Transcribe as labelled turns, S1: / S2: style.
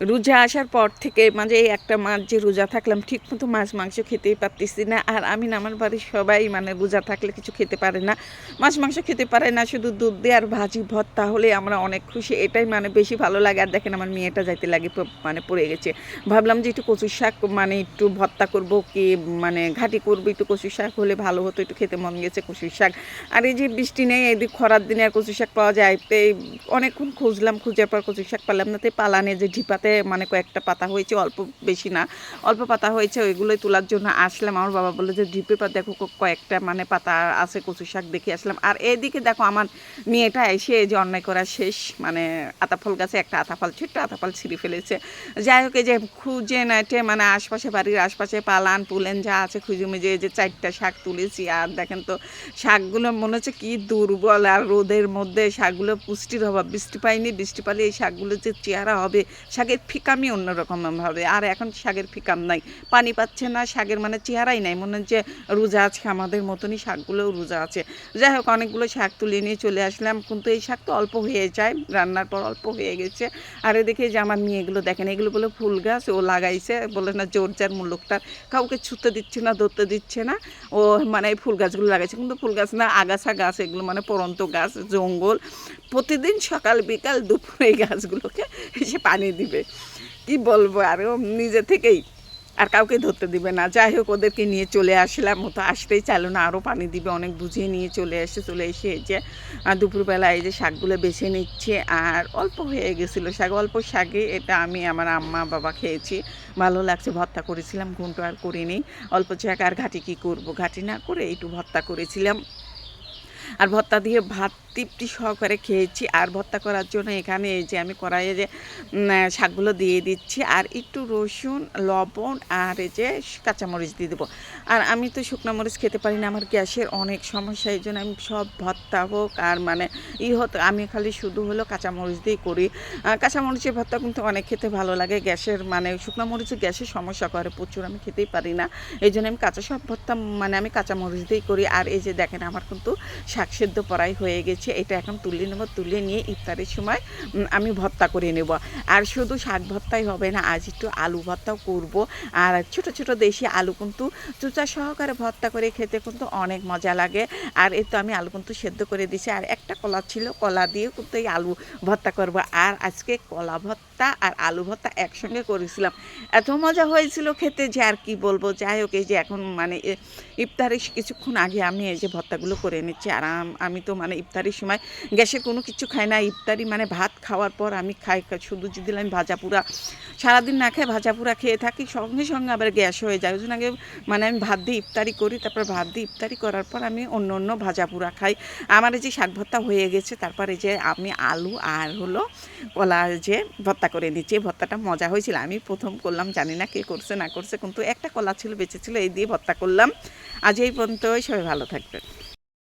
S1: রোজা আসার পর থেকে এই একটা মাস যে রোজা থাকলাম, ঠিক মতো মাছ, মাংস খেতেই পারতেছি না। আর আমি না, আমার বাড়ির সবাই মানে রোজা থাকলে কিছু খেতে পারে না। মাছ, মাংস খেতে পারে না, শুধু দুধ দিয়ে আর ভাজি ভর তাহলে আমরা অনেক খুশি। এটাই মানে বেশি ভালো লাগে। আর দেখেন আমার মেয়েটা যাইতে লাগে মানে পড়ে গেছে। ভাবলাম যে একটু কচুর শাক মানে একটু ভর্তা করব কি মানে ঘাটি করব, একটু কচুর শাক হলে ভালো হতো, একটু খেতে মন গেছে কচুর শাক। আর এই যে বৃষ্টি নেই এদিক খরার দিনে আর কচুর শাক পাওয়া যায় তো অনেকক্ষণ খুঁজলাম, খুঁজার পর কচুর শাক পেলাম না, তাই পালানে যে ঢিপাতে মানে কয়েকটা পাতা হয়েছে, অল্প বেশি না। অল্প পাতা হয়েছে, ওইগুলোই তোলার জন্য আসলাম। আমার বাবা বলল যে ঢিপে পা দেখো কয়েকটা মানে পাতা আছে, কচু শাক দেখে আসলাম। আর এদিকে দেখো আমার মেয়েটা এসে যে অন্যায় করা শেষ। মানে আতাফল গাছে একটা আতাফল ছোট্ট আতাফল ছিঁড়ে ফেলেছে। যাই হোক যে খুঁজে নাইটে মানে আশপাশে বাড়ির আশপাশে পালান, পুলেন যা আছে, খুঁজে মুজে যে চারটা শাক তুলেছি। আর দেখেন তো, শাকগুলো মনে হচ্ছে কি দুর্বল। আর রোদের মধ্যে শাকগুলো পুষ্টির অভাব। বৃষ্টি পাইনি, বৃষ্টি পালে এই শাকগুলো যে চেহারা হবে শাকের ফিকামই অন্যরকম হবে আর এখন শাকের ফিকাম নাই। পানি পাচ্ছে না, শাকের মানে চেহারাই নাই। মনে হচ্ছে রোজা আছে আমাদের মতনই শাকগুলোও রোজা আছে। যাই হোক, অনেকগুলো শাক তুলে নিয়ে চলে আসলাম। কিন্তু এই শাক তো অল্প হয়ে যায়। রান্নার পর অল্প হয়ে গেছে। আর এদিকে যে আমার মেয়েগুলো দেখেন, এগুলো বলে ফুল গাছ, ও লাগাইছে। বলে না, জোর যার মুল্লুকটার কাউকে ছুতে দিচ্ছে না, ধরতে দিচ্ছে না। ও মানে এই ফুল গাছগুলো লাগাইছে। কিন্তু ফুল গাছ না, আগাছা গাছ, এগুলো মানে পরন্ত গাছ, জঙ্গল। প্রতিদিন সকাল বিকাল দুপুর এই গাছগুলোকে এসে পানি দিবে। কি বলব, আর নিজে থেকেই আর কাউকে ধরতে দিবে না। যাই হোক, ওদেরকে নিয়ে চলে আসলাম। ও তো আসতেই চাইলো না আরও পানি দিবে, অনেক বুঝিয়ে নিয়ে চলে এসে চলে এসে এই যে দুপুরবেলা এই যে শাকগুলো বেছে নিচ্ছে। আর অল্প হয়ে গেছিল শাক, অল্প শাকে এটা আমি আমার আম্মা, বাবা খেয়েছি। ভালো লাগছে, ভর্তা করেছিলাম, ঘুমটো আর করিনি। অল্প শাক আর ঘাটি কী করব? ঘাটি না করে একটু ভর্তা করেছিলাম। আর ভর্তা দিয়ে ভাত তৃপ্তি সহকারে খেয়েছি। আর ভর্তা করার জন্য এখানে এই যে আমি কড়াইয়ে যে শাকগুলো দিয়ে দিচ্ছি। আর একটু রসুন, লবণ আর এই যে কাঁচামরিচ দিয়ে দেবো। আর আমি তো শুকনো মরিচ খেতে পারি না, আমার গ্যাসের অনেক সমস্যা, এই জন্য আমি সব ভর্তা হোক আর মানে ই হতো আমি খালি শুধু হলো কাঁচামরিচ দিয়েই করি। কাঁচামরিচের ভর্তা কিন্তু অনেক খেতে ভালো লাগে, গ্যাসের মানে শুকনো মরিচের গ্যাসের সমস্যা করে প্রচুর, আমি খেতেই পারি না। এই জন্য আমি কাঁচা সব ভর্তা মানে আমি কাঁচামরিচ দিয়েই করি। আর এই যে দেখেন, আমার কিন্তু শাক সেদ্ধ পড়াই হয়ে গেছে। এটা এখন তুলে নেব, তুলে নিয়ে ইফতারের সময় আমি ভর্তা করে নেব। আর শুধু শাক ভর্তাই হবে না, আজ একটু আলু ভর্তাও করব। আর ছোট ছোট দেশি আলু কিন্তু চুচা সহকারে ভর্তা করে খেতে কিন্তু অনেক মজা লাগে। আর এই তো আমি আলু কিন্তু সেদ্ধ করে দিয়েছি। আর একটা কলা ছিল, কলা দিয়ে কিন্তু এই আলু ভর্তা করব। আর আজকে কলা ভর্তা আর আলু ভর্তা একসঙ্গে করেছিলাম। এত মজা হয়েছিল খেতে যে আর কি বলব? যাই হোক, এই যে এখন মানে ইফতারের কিছুক্ষণ আগে আমি এই যে ভর্তাগুলো করে নিচ্ছি। আর আম- তো মানে ইফতারির সময় গ্যাসে কোনো কিছু খাই না। ইফতারি মানে ভাত খাওয়ার পর আমি খাই শুধু যদি আমি ভাজা পুরা সারাদিন না খাই ভাজা পুরা খেয়ে থাকি, সঙ্গে সঙ্গে আবার গ্যাস হয়ে যায়। ওই জন্য আগে মানে আমি ভাত দিয়ে ইফতারি করি, তারপর ভাত দিয়ে ইফতারি করার পর আমি অন্য অন্য ভাজা পুরা খাই। আমার এই যে শাক ভর্তা হয়ে গেছে, তারপরে যে আমি আলু আর হলো কলা যে ভর্তা করে নিচ্ছি। এই ভর্তাটা মজা হয়েছিল। আমি প্রথম করলাম, জানি না কে করছে, না করছে, কিন্তু একটা কলা ছিল বেঁচে ছিল এই দিয়ে ভর্তা করলাম। আজ এই পর্যন্তই, সবাই ভালো থাকবেন।